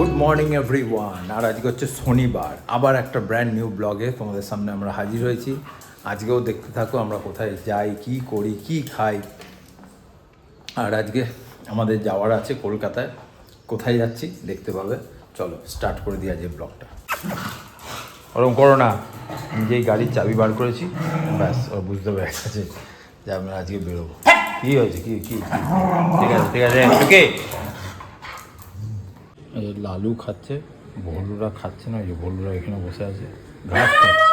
Good morning everyone আর আজকে হচ্ছে শনিবার। আবার একটা ব্র্যান্ড নিউ ব্লগে তোমাদের সামনে আমরা হাজির হয়েছি। আজকেও দেখতে থাকো আমরা কোথায় যাই কি করি কি খাই। আর আজকে আমাদের যাওয়ার আছে কলকাতায়। কোথায় যাচ্ছি দেখতে পাবে। চলো স্টার্ট করে দিই আজকে ব্লগটা ওরকম করো না নিজেই গাড়ির চাবি বার করেছি। ব্যাস ও বুঝতে পেরে গেছে যে আমরা আজকে বেরোবো। কী হয়েছে? কি কি? ঠিক আছে ঠিক আছে ওকে। লালু খাচ্ছে, ভল্লুরা খাচ্ছে না যে ভল্লুরা এখানে বসে আছে। ঘাস খাচ্ছে।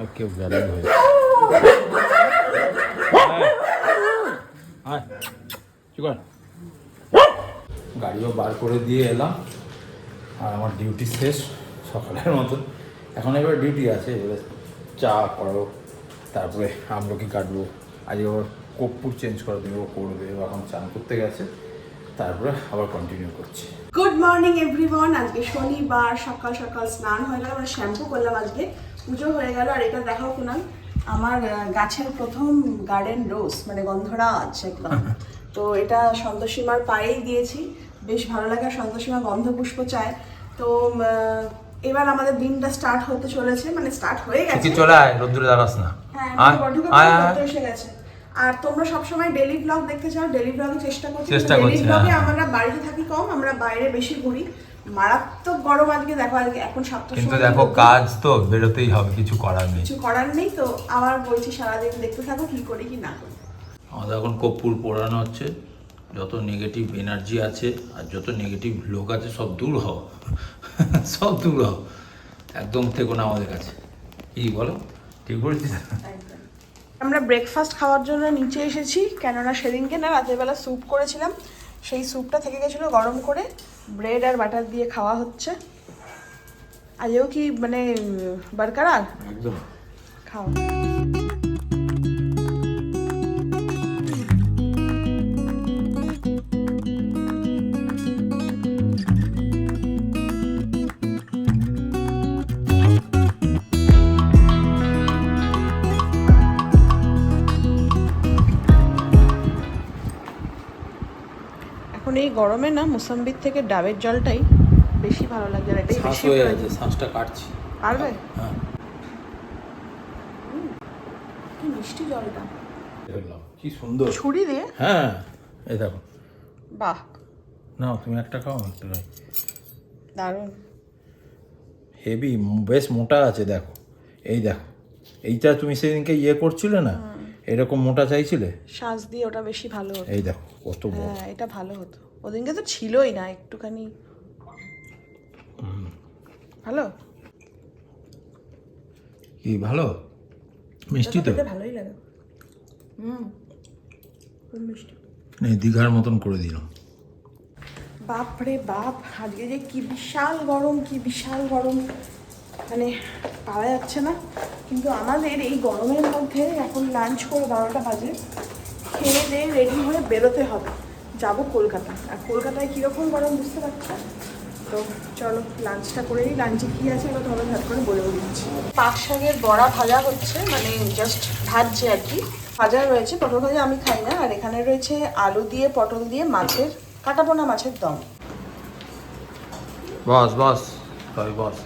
আর কেউ গেলেই হয়েছে গাড়িও বার করে দিয়ে এলাম। আর আমার ডিউটি শেষ সকালের মতন এখন এবার ডিউটি আছে, এবারে চা করো, তারপরে আমলকি কাটবো। আজ ওর কর্পূর চেঞ্জ করে দেবো করবে এখন চান করতে গেছে। তারপরে আবার কন্টিনিউ করছি। গুড মর্নিং এভরিওয়ান আজকে শনিবার সকাল সকাল স্নান হয়ে গেল আমরা শ্যাম্পু করলাম আজকে। পুজো হয়ে গেল আর এটা দেখাও কুনাল। আমার গাছের প্রথম গার্ডেন রোজ মানে গন্ধরাজ একদম। তো এটা সন্তোষীমার পায়েই দিয়েছি। বেশ ভালো লাগে আর সন্তোষীমা গন্ধ পুষ্প চায়। তো এবার আমাদের দিনটা স্টার্ট হতে চলেছে মানে স্টার্ট হয়ে গেছে। চলে আয়? রোদ্দুরে দাঁড়াস না। হ্যাঁ এসে গেছে। আর তোমরা সবসময় ডেলি ব্লগ দেখতে চাও ডেলি ব্লগে চেষ্টা করছি চেষ্টা ডেলি করছি, ব্লগে হ্যাঁ। আমরা বাড়িতে থাকি কম আমরা বাইরে বেশি ঘুরি। মারাত্মক গরম আজকে দেখো আজকে এখন সাতটার কিন্তু দেখো কাজ তো বেরোতেই হবে কিছু করার নেই। কিছু করার নেই তো আবার বলছি সারাদিন দেখতে থাকো কি করি কি না করি। আমাদের এখন কর্পূর পোড়ানো হচ্ছে। যত নেগেটিভ এনার্জি আছে আর যত নেগেটিভ লোক আছে সব দূর হও। সব দূর হও। একদম থেকো না আমাদের কাছে। কি বলো? ঠিক বলেছিস আমরা ব্রেকফাস্ট খাওয়ার জন্য নিচে এসেছি কেননা সেদিনকে না রাতেরবেলা স্যুপ করেছিলাম। সেই স্যুপটা থেকে গেছিল গরম করে ব্রেড আর বাটার দিয়ে খাওয়া হচ্ছে। আজও কি মানে বারকারার? একদম। খাও গরমে না মুসাম্বির থেকে ডাবের জলটাই বেশি ভালো লাগে আর এটাই বেশি হয়ে। আছে শ্বাসটা কাটছি। পারবে? হ্যাঁ। কি মিষ্টি জলটা কি সুন্দর। ছুরি দিয়ে? হ্যাঁ এই দেখো। বাহ। না তুমি একটা খাও একটা খাই। দারুণ। হেভি বেশ মোটা আছে দেখো। এই দেখো এইটা তুমি সেদিনকে ইয়ে করছিলে না? এরকম মোটা চাইছিলে? শ্বাস দিয়ে ওটা বেশি ভালো হতো। এই দেখো কত বড়। হ্যাঁ এটা ভালো হতো। ওদিনকে তো ছিলই না একটুখানি। ভালো? কি ভালো? মিষ্টি তো? ভালোই লাগে। হুম খুব মিষ্টি। দীঘার মতন করে দিলাম বাপ রে বাপ আজকে যে কি বিশাল গরম কি বিশাল গরম। মানে পাওয়া যাচ্ছে না কিন্তু আমাদের এই গরমের মধ্যে এখন লাঞ্চ করে বারোটা বাজে খেয়ে দিয়ে রেডি হয়ে বেরোতে হবে। যাব কলকাতা। আর কলকাতায় কীরকম গরম বুঝতে পারছ? তো চলো লাঞ্চটা করে নিই লাঞ্চে কী আছে এবার তোমাদের ভাত করে বলে দিচ্ছি। পাক শাকের বড়া ভাজা হচ্ছে মানে জাস্ট ভাজছে আর কি। ভাজা রয়েছে, পটল ভাজা আমি খাই না, আর এখানে রয়েছে আলু দিয়ে, পটল দিয়ে মাছের, কাটাপোনা মাছের দম। বস বস তবে বস।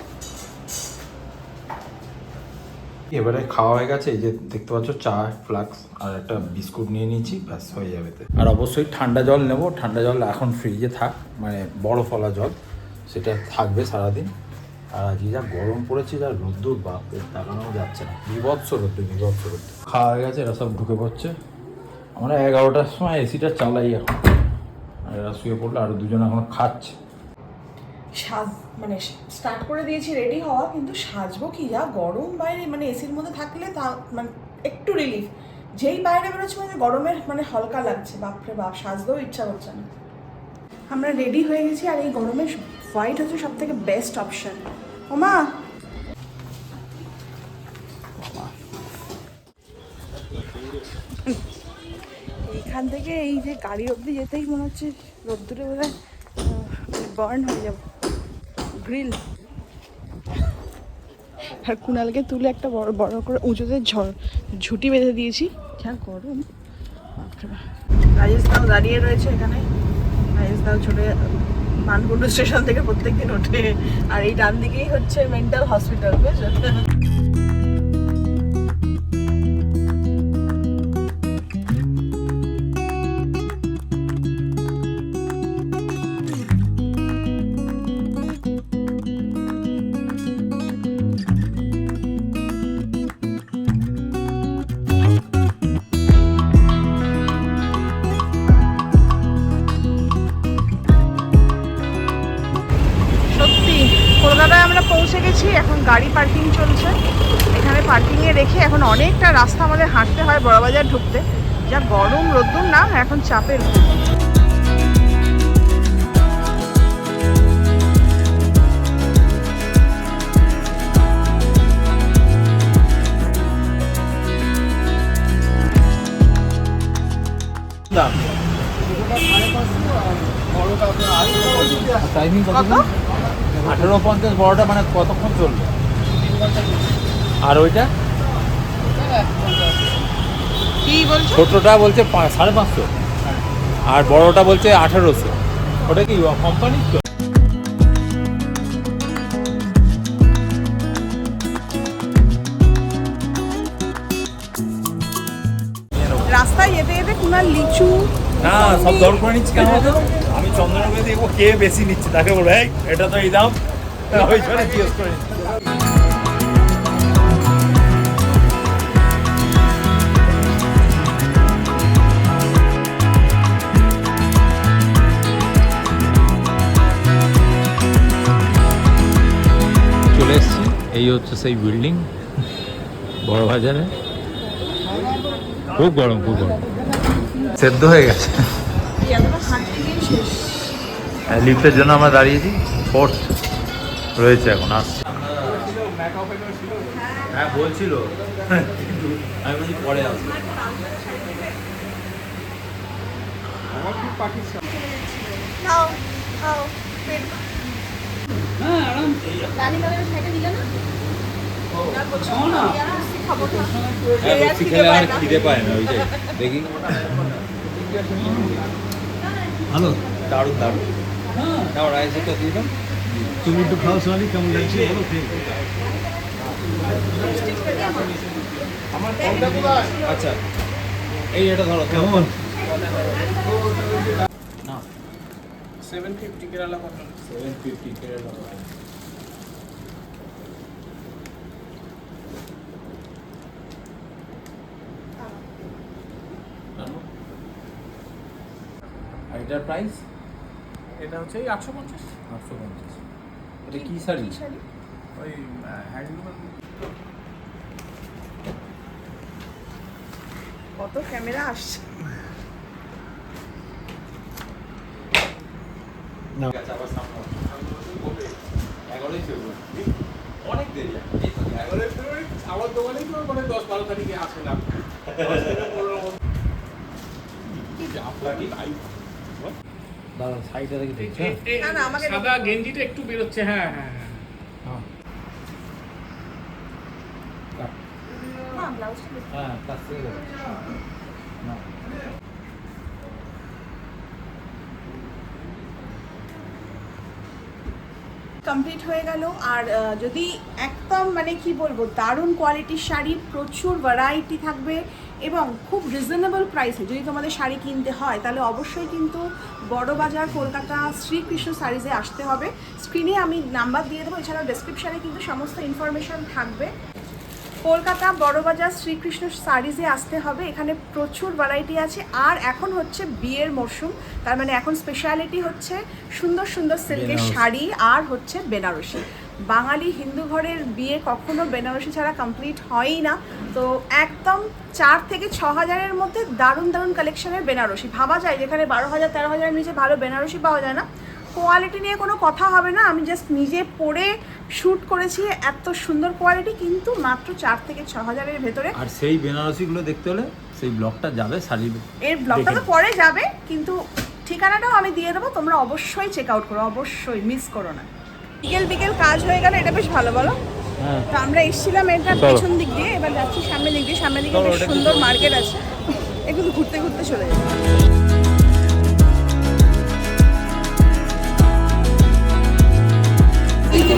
এবারে খাওয়া হয়ে গেছে, এই যে দেখতে পাচ্ছ, চা, ফ্লাক্স আর একটা বিস্কুট নিয়ে নিয়েছি, ব্যাস, হয়ে যাবে। আর অবশ্যই ঠান্ডা জল নেব, ঠান্ডা জল এখন ফ্রিজে থাক মানে বড় ফলা জল, সেটা থাকবে সারাদিন। আর আজকে যা গরম পড়েছে, যা রোদ্দুর, বাপরে তাকানো যাচ্ছে না। বিভৎস রোদ্দুর বিভৎস রোদ্দুর। খাওয়া হয়ে গেছে, এরা সব ঢুকে পড়ছে। আমরা এগারোটার সময় এসিটা চালাই এখন। আর এরা শুয়ে পড়ল আর দুজন এখন খাচ্ছে। সাজ মানে স্টার্ট করে দিয়েছি রেডি হওয়া, কিন্তু সাজবো কি যা? গরম বাইরে মানে এসির মধ্যে থাকলে তা মানে একটু রিলিফ যেই বাইরে বেরোচ্ছে মানে গরমের মানে হালকা লাগছে। বাপরে বাপ, সাজতেও ইচ্ছা করছে না। আমরা রেডি হয়ে গেছি আর এই গরমে হোয়াইট হচ্ছে সব থেকে বেস্ট অপশন ওমা এইখান থেকে এই যে গাড়ি অবধি যেতেই মনে হচ্ছে রোদ্দুরে বোধ হয় বার্ন হয়ে যাব। গ্রিল আর কুণালকে তুলে একটা বড় বড় করে উঁচুতে ঝড় ঝুটি বেঁধে দিয়েছি। যা গরম। রাজেশ দাও দাঁড়িয়ে রয়েছে এখানে। রাজেশ দাও চলে মানকুণ্ডু স্টেশন থেকে প্রত্যেকদিন ওঠে। আর এই ডান দিকেই হচ্ছে মেন্টাল হসপিটাল বুঝছ? কলকাতায় আমরা পৌঁছে গেছি। এখন গাড়ি পার্কিং চলছে। এখানে পার্কিংয়ে রেখে এখন অনেকটা রাস্তা আমাদের হাঁটতে হয় বড়বাজার ঢুকতে। যা গরম রোদ্দুর না এখন চাপের টাইমিং কত? আঠেরো পঞ্চাশ বড়টা মানে কতক্ষণ চলবে? আর ওইটা? ছোটটা বলছে সাড়ে পাঁচশো। আর বড়টা বলছে আঠেরোশো। ওটা কি কোম্পানির তো রাস্তায় যেতে যেতে কুনার লিচু না সব দর করে নিচ্ছি কেন? আমি চন্দ্রনগরে দেখব কে বেশি নিচ্ছে তাকে বলব এই এটা তো এই দাম ওই জন্য জিজ্ঞেস করে। চলে এসেছি। এই হচ্ছে সেই বিল্ডিং বড় বাজারে। খুব গরম খুব গরম। সেদ্ধ হয়ে গেছে এতটা হাঁটতে গিয়ে শেষ লিফটের জন্য আমরা দাঁড়িয়েছি। ফোর্থ রয়েছে এখন আসছে। হ্যাঁ বলছিল। আমি বলছি পরে আসব। হ্যাঁ খিদে পায় না ওইটাই দেখি। ভালো দারুণ দারুণ। দাও রাইস তো দিয়ে দাও। তুমি একটু খাও সোনালি কেমন লাগছে বলো আচ্ছা এই এটা ধরো কেমন? না seven fifty Kerala seven fifty Kerala আর এটার প্রাইস এটা হচ্ছে এই আটশো পঞ্চাশ। আটশো পঞ্চাশ। এটা কি শাড়ি? ওই হ্যান্ডলুমের কত ক্যামেরা আসছে? অনেক দেরি এগারোই ফেব্রুয়ারি আমার দোকানেই তো মানে দশ বারো তারিখে আসলাম দাদা সাইডটা দেখে দেখছ না, না, আমাকে সাদা গেঞ্জিটা একটু বেরোচ্ছে হ্যাঁ হ্যাঁ হ্যাঁ। হ্যাঁ। ব্লাউজটা। হ্যাঁ কাছ থেকে কমপ্লিট হয়ে গেল। আর যদি একদম মানে কি বলব, দারুণ কোয়ালিটির শাড়ি, প্রচুর ভ্যারাইটি থাকবে এবং খুব রিজনেবল প্রাইসে যদি তোমাদের শাড়ি কিনতে হয়, তাহলে অবশ্যই কিন্তু বড় বাজার কলকাতা, শ্রীকৃষ্ণ শাড়িজে আসতে হবে। স্ক্রিনে আমি নাম্বার দিয়ে দেবো, এছাড়াও ডেসক্রিপশানে কিন্তু সমস্ত ইনফরমেশন থাকবে। কলকাতা বড়বাজার শ্রীকৃষ্ণ শাড়িজে আসতে হবে। এখানে প্রচুর ভ্যারাইটি আছে। আর এখন হচ্ছে বিয়ের মরশুম। তার মানে এখন স্পেশালিটি হচ্ছে সুন্দর সুন্দর সিল্কের শাড়ি আর হচ্ছে বেনারসি। বাঙালি হিন্দু ঘরের বিয়ে কখনো বেনারসি ছাড়া কমপ্লিট হয়ই না। তো একদম চার থেকে ছ হাজারের মধ্যে দারুণ দারুণ কালেকশনের বেনারসি। ভাবা যায় যেখানে বারো হাজার তেরো হাজারের নিচে ভালো বেনারসি পাওয়া যায় না। কোয়ালিটি নিয়ে কোনো কথা হবে না। আমি জাস্ট নিজে পরে শ্যুট করেছি এত সুন্দর কোয়ালিটি কিন্তু মাত্র চার থেকে ছ হাজারের ভেতরে। আর সেই বেনারসিগুলো দেখতে হলে সেই ব্লগটা যাবে শাড়ির এর ব্লগটা তো পরে যাবে কিন্তু ঠিকানাটাও আমি দিয়ে দেবো তোমরা অবশ্যই চেক আউট করো অবশ্যই মিস করো না। বিকেল বিকেল কাজ হয়ে গেল এটা বেশ ভালো বলো? হ্যাঁ। তো আমরা এসেছিলাম এটা পেছন দিক দিয়ে এবার যাচ্ছি সামনের দিক দিয়ে সামনের দিকে বেশ সুন্দর মার্কেট আছে। একটু ঘুরতে ঘুরতে চলে যাব।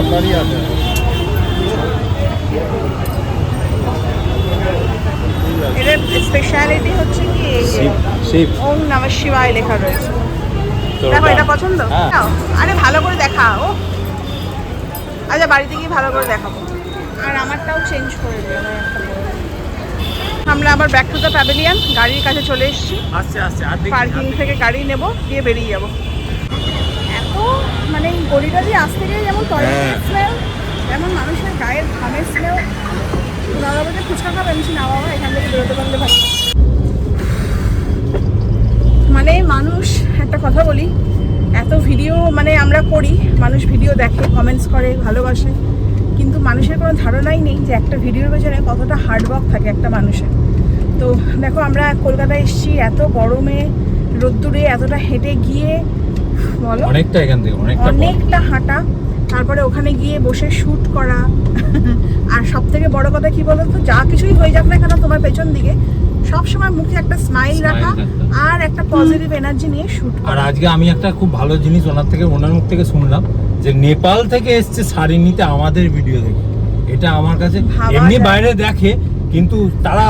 আপনারই আছে। স্পেশালিটি হচ্ছে কি? শিব ওম নম শিবায় লেখা রয়েছে। দেখো এটা পছন্দ? হ্যাঁ। আরে ভালো করে দেখা ও আচ্ছা বাড়িতে গিয়ে ভালো করে দেখাবো। আর আমারটাও চেঞ্জ করে দিও। আমার আবার ব্যাক টু দ্য প্যাভিলিয়ন গাড়ির কাছে চলে এসেছি। আস্তে আস্তে আর দেখি পার্কিং থেকে গাড়ি নেব দিয়ে বেরিয়ে যাব। মানে এই গলিটা দিয়ে আসতে গেলে যেমন টয়লেটের হ্যাঁ। স্মেল যেমন মানুষের গায়ের ঘামের স্মেল দাদা বলতে ফুচকা খাবেন আমি না বাবা এখান থেকে বেরোতে পারলে ভাই মানে মানুষ একটা কথা বলি এত ভিডিও মানে আমরা করি মানুষ ভিডিও দেখে কমেন্টস করে ভালোবাসে কিন্তু মানুষের কোনো ধারণাই নেই যে একটা ভিডিওর পেছনে কতটা হার্ডওয়ার্ক থাকে একটা মানুষের। তো দেখো আমরা কলকাতায় এসেছি এত গরমে রোদ্দুরে এতটা হেঁটে গিয়ে বলো। অনেকটা এখান থেকে অনেকটা অনেকটা হাঁটা তারপরে ওখানে গিয়ে বসে শ্যুট করা। আর সব থেকে বড় কথা কি বলতো যা কিছুই হয়ে যাক না কেন তোমার পেছন দিকে সব সময় মুখে একটা স্মাইল রাখা। আর একটা পজিটিভ এনার্জি নিয়ে শ্যুট আর আজকে আমি একটা খুব ভালো জিনিস ওনার থেকে ওনার মুখ থেকে শুনলাম যে নেপাল থেকে এসছে শাড়ি নিতে আমাদের ভিডিও দেখে। এটা আমার কাছে এমনি বাইরে দেখে কিন্তু তারা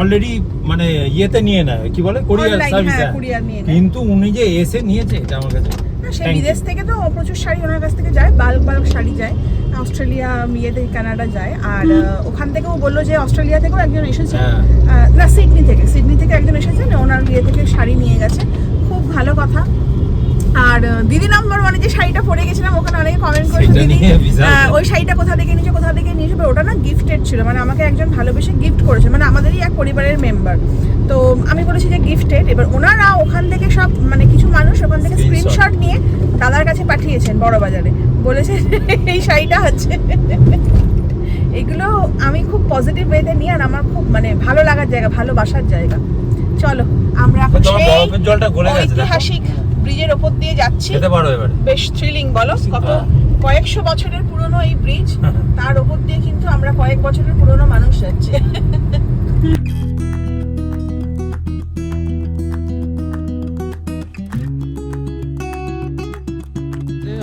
অলরেডি মানে ইয়েতে নিয়ে নেয় কি বলে? কোরিয়ার সার্ভিস হ্যাঁ, নেয়। কিন্তু উনি যে এসে নিয়েছে এটা আমার কাছে সে বিদেশ থেকে তো প্রচুর শাড়ি ওনার কাছ থেকে যায় বাল্ক বাল্ক শাড়ি যায়। অস্ট্রেলিয়া ইয়েতে কানাডা যায়। আর ওখান থেকেও বলল যে অস্ট্রেলিয়া থেকেও একজন এসেছে। হ্যাঁ। না সিডনি থেকে। সিডনি থেকে একজন এসেছেন ওনার ইয়ে থেকে শাড়ি নিয়ে গেছে। খুব ভালো কথা। আর দিদি নাম্বার মানে যে শাড়িটা পরে গেছিলাম ওখানে অনেকে কমেন্ট করেছে দিদি নিয়ে ওই শাড়িটা কোথা থেকে নিয়েছে কোথা থেকে নিয়েছে ওটা না গিফটেড ছিল মানে আমাকে একজন ভালোবেসে গিফট করেছে মানে আমাদেরই এক পরিবারের মেম্বার তো আমি বলেছি যে গিফটেড এবার ওনারা ওখান থেকে সব মানে কিছু মানুষ ওখান থেকে স্ক্রিনশট নিয়ে দাদার কাছে পাঠিয়েছেন বড় বাজারে বলেছে এই শাড়িটা হচ্ছে এগুলো আমি খুব পজিটিভ ওয়েতে নিই আর আমার খুব মানে ভালো লাগার জায়গা ভালোবাসার জায়গা। চলো আমরা এখন সেই ঐতিহাসিক ব্রিজের ওপর দিয়ে যাচ্ছি। খেতে পারো এবারে। বেশ থ্রিলিং বলো। কত? হ্যাঁ। কয়েকশো বছরের পুরনো এই ব্রিজ তার ওপর দিয়ে কিন্তু আমরা কয়েক বছরের পুরনো মানুষ যাচ্ছি।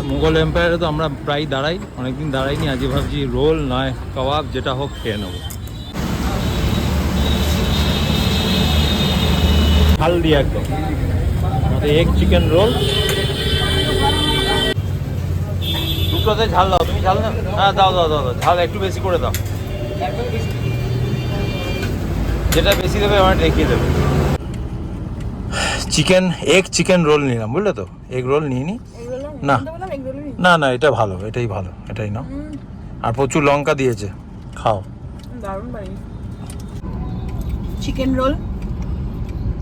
মুঘল এম্পায়ারে তো আমরা প্রায় দাঁড়াই অনেকদিন দাঁড়াইনি আজকে ভাবছি রোল নয় কাবাব যেটা হোক খেয়ে নেব। ঝাল দিয়ে একদম। এগ চিকেন রোল দুটোতে ঝাল দাও তুমি ঝাল দাও? হ্যাঁ দাও দাও দাও দাও ঝাল একটু বেশি করে দাও। যেটা বেশি দেবে আমার দেখিয়ে দেবে। চিকেন এগ চিকেন রোল নিলাম বুঝলে তো? এগ রোল নিয়ে নি। না। না। না এটা ভালো এটাই ভালো এটাই নাও। আর প্রচুর লঙ্কা দিয়েছে। খাও। দারুণ চিকেন রোল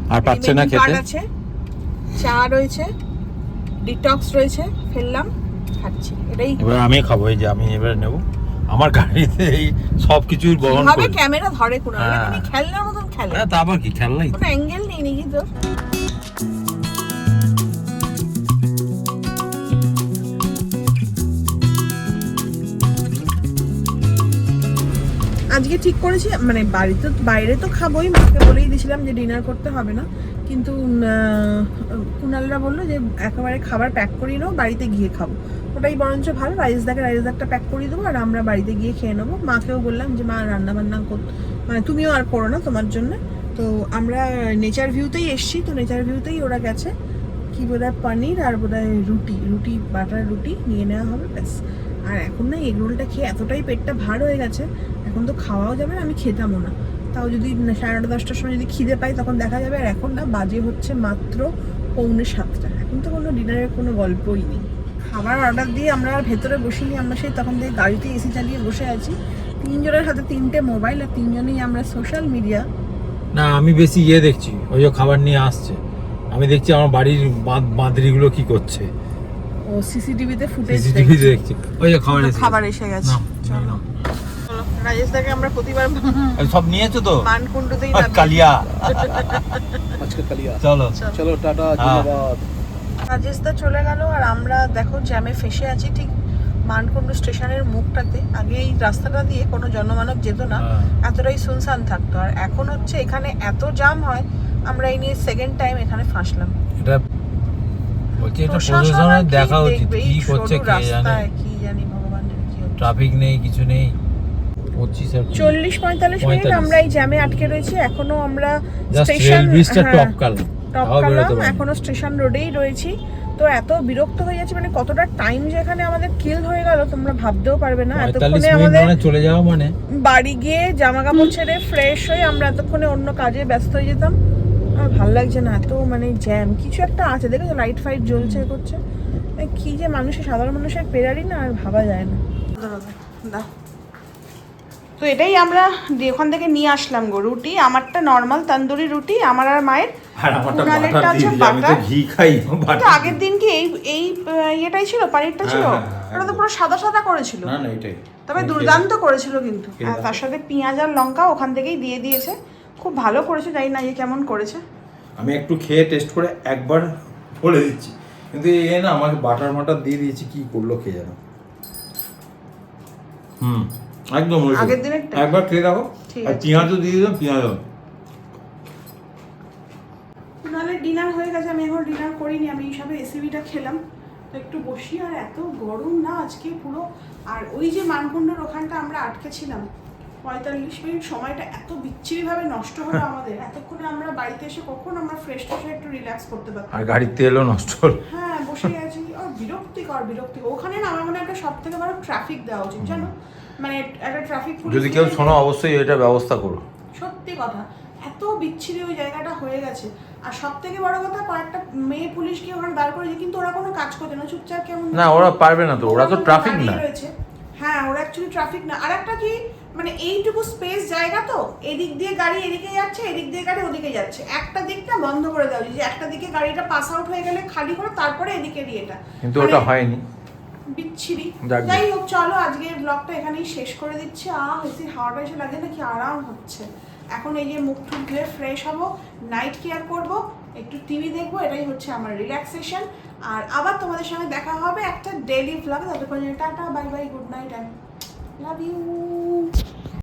আর পাচ্ছে না খেতে? আছে। চা রয়েছে ডিটক্স রয়েছে ফেললাম খাচ্ছি। এটাই এবার আমি খাব এই যে আমি এবার নেব। আমার গাড়িতে এই সব কিছুর বহন ক্যামেরা ধরে কোনো হ্যাঁ। খেলনার মতন খেলে। হ্যাঁ তা আবার কি? খেলনাই। কোনো অ্যাঙ্গেল নেই নাকি তো আজকে ঠিক করেছি মানে বাড়িতে বাইরে তো খাবোই মাকে বলেই দিয়েছিলাম যে ডিনার করতে হবে না। কিন্তু কুনালরা বলল যে, একেবারে খাবার প্যাক করিয়ে নেব বাড়িতে গিয়ে খাব। ওটাই বরঞ্চ ভালো, রাইস দাকে রাইস দাকটা প্যাক করিয়ে দেবো আর আমরা বাড়িতে গিয়ে খেয়ে নেব। মাকেও বললাম যে, মা রান্না বান্না করতে মানে তুমিও আর করো না তোমার জন্য। তো আমরা নেচার ভিউতেই এসছি, তো নেচার ভিউতেই ওরা গেছে। কি বোধ হয় পনির আর বোধ হয় রুটি রুটি, বাটার রুটি নিয়ে নেওয়া হবে, ব্যাস। আর এখন না এগ রোলটা খেয়ে এতটাই পেটটা ভার হয়ে গেছে, এখন তো খাওয়াও যাবে না, আমি খেতামও না। তাও যদি সাড়ে নটা দশটার সময় যদি খিদে পাই তখন দেখা যাবে। আর এখন না বাজে হচ্ছে মাত্র পৌনে সাতটা। এখন তো কোনো ডিনারের কোনো গল্পই নেই। খাবার অর্ডার দিয়ে আমরা আর ভেতরে বসিনি আমরা সেই তখন থেকে গাড়িতে এসি চালিয়ে বসে আছি। তিনজনের হাতে তিনটে মোবাইল আর তিনজনেই আমরা সোশ্যাল মিডিয়া। না আমি বেশি ইয়ে দেখছি। ওই যে খাবার নিয়ে আসছে। আমি দেখছি আমার বাড়ির বাঁধ বাঁদরিগুলো কি করছে। ও সিসিটিভিতে ফুটেজ সিসিটিভি দেখছি। ওই যে খাবার এসে খাবার এসে গেছে। চলো। নাও। চলো রাজেশ দাকে আমরা প্রতিবার সব নিয়েছো তো? মানকুণ্ডুতেই কালিয়া। আজকে কালিয়া। চলো। চলো টাটা হ্যাঁ। ধন্যবাদ। রাজেশ দা চলে গেল আর আমরা দেখো জ্যামে ফেসে আছি ঠিক মানকুণ্ডু স্টেশনের মুখটাতে। আগে এই রাস্তাটা দিয়ে কোনো জনমানব যেত না হ্যাঁ। এতটাই শুনশান থাকতো। আর এখন হচ্ছে এখানে এত জাম হয় আমরা এই নিয়ে সেকেন্ড টাইম এখানে ফাঁসলাম। এটা বলছি এটা প্রশাসন প্রশাসনের কি দেখা উচিত। কি করছে কে জানে? কি জানি ভগবানের কি ট্রাফিক নেই কিছু নেই। চল্লিশ পঁয়তাল্লিশ মিনিট আমরা এই জ্যামে আটকে রয়েছি। এখনও আমরা স্টেশন হ্যাঁ। এখনও স্টেশন রোডেই রয়েছি। তো এত বিরক্ত হয়ে যাচ্ছে মানে কতটা টাইম যে এখানে আমাদের কিল হয়ে গেল তোমরা ভাবতেও পারবে না। এতক্ষণে আমাদের মানে চলে যাওয়া মানে। বাড়ি গিয়ে জামা কাপড় ছেড়ে ফ্রেশ হয়ে আমরা এতক্ষণে অন্য কাজে ব্যস্ত হয়ে যেতাম। আর ভালো লাগছে না এত মানে জ্যাম কিছু একটা আছে দেখেছ? লাইট ফাইট জ্বলছে এ করছে কি যে মানুষের সাধারণ মানুষের পেরারি না আর ভাবা যায় না। দাও তো এটাই আমরা ওখান থেকে নিয়ে আসলাম গো রুটি। আমারটা নর্মাল তন্দুরি রুটি আমার আর মায়ের কুনালেরটা আছে আমি বাটার। ঘি খাই তো আগের দিন কি এই এই ইয়েটাই ছিল পানিরটা ছিল? হ্যাঁ, হ্যাঁ, হ্যাঁ, ওটা তো পুরো সাদা সাদা করেছিল। না না এটাই। তবে দুর্দান্ত করেছিল কিন্তু। তার সাথে পেঁয়াজ আর লঙ্কা ওখান থেকেই দিয়ে দিয়েছে। খুব ভালো করেছে জানি না যে কেমন করেছে। আমি একটু খেয়ে টেস্ট করে একবার বলে দিচ্ছি। কিন্তু এ না আমাকে বাটার মাটার দিয়ে দিয়েছি কি করল খেয়ে জানো। হুম। একদম ওই আগের দিনেরটা? একবার খেয়ে দেখো। আর। পেঁয়াজও দিয়ে দিলাম পেঁয়াজও। নাহলে ডিনার হয়ে গেছে আমি এখন ডিনার করিনি আমি হিসাবে রেসিপিটা খেলাম। তো একটু বসি আর এত গরম না আজকে পুরো। আর ওই যে মানকুণ্ডর ওখানটা আমরা আটকে ছিলাম পঁয়তাল্লিশ মিনিট সময়টা এত বিচ্ছিরিভাবে নষ্ট হলো আমাদের এতক্ষণে আমরা বাড়িতে এসে কখন আমরা ফ্রেশ হয়ে একটু রিল্যাক্স করতে পারতাম। আর গাড়ির তেলও নষ্ট হলো। হ্যাঁ বসে আছি। আর বিরক্তিকর বিরক্তিকর। ওখানে না আমার মনে হয় একটা সব থেকে বড় ট্রাফিক দেওয়া উচিত জানো? মানে একটা ট্রাফিক যদি কেউ শোনো অবশ্যই এটা ব্যবস্থা করো। সত্যি কথা এত বিচ্ছিরি ওই জায়গাটা হয়ে গেছে। আর সব থেকে বড় কথা কয়েকটা মেয়ে পুলিশকে ওখানে দাঁড় করেছে কিন্তু ওরা কোনো কাজ না চুপচাপ কেমন না ওরা পারবে না তো ওরা তো ট্রাফিক না। হ্যাঁ ওরা অ্যাকচুয়ালি ট্রাফিক না। আর একটা কি মানে এইটুকু স্পেস জায়গা তো এদিক দিয়ে গাড়ি এদিকে যাচ্ছে এদিক দিয়ে গাড়ি ওদিকে যাচ্ছে। একটা দিকটা বন্ধ করে দেওয়া যে একটা দিকে গাড়িটা পাস আউট হয়ে গেলে খালি করে তারপরে এদিকে এটা। কিন্তু মানে ওটা হয়নি। বিচ্ছিরি। যাই হোক চলো আজকে ব্লগটা এখানেই শেষ করে দিচ্ছি। আ হেসি হাওয়াটা এসে লাগে নাকি? আরাম হচ্ছে। এখন এই যে মুখ টুক ধুয়ে ফ্রেশ হব নাইট কেয়ার করব একটু টিভি দেখব এটাই হচ্ছে আমার রিল্যাক্সেশন আর আবার তোমাদের সঙ্গে দেখা হবে একটা ডেইলি ব্লগ ততক্ষণ tata bye bye good night and love you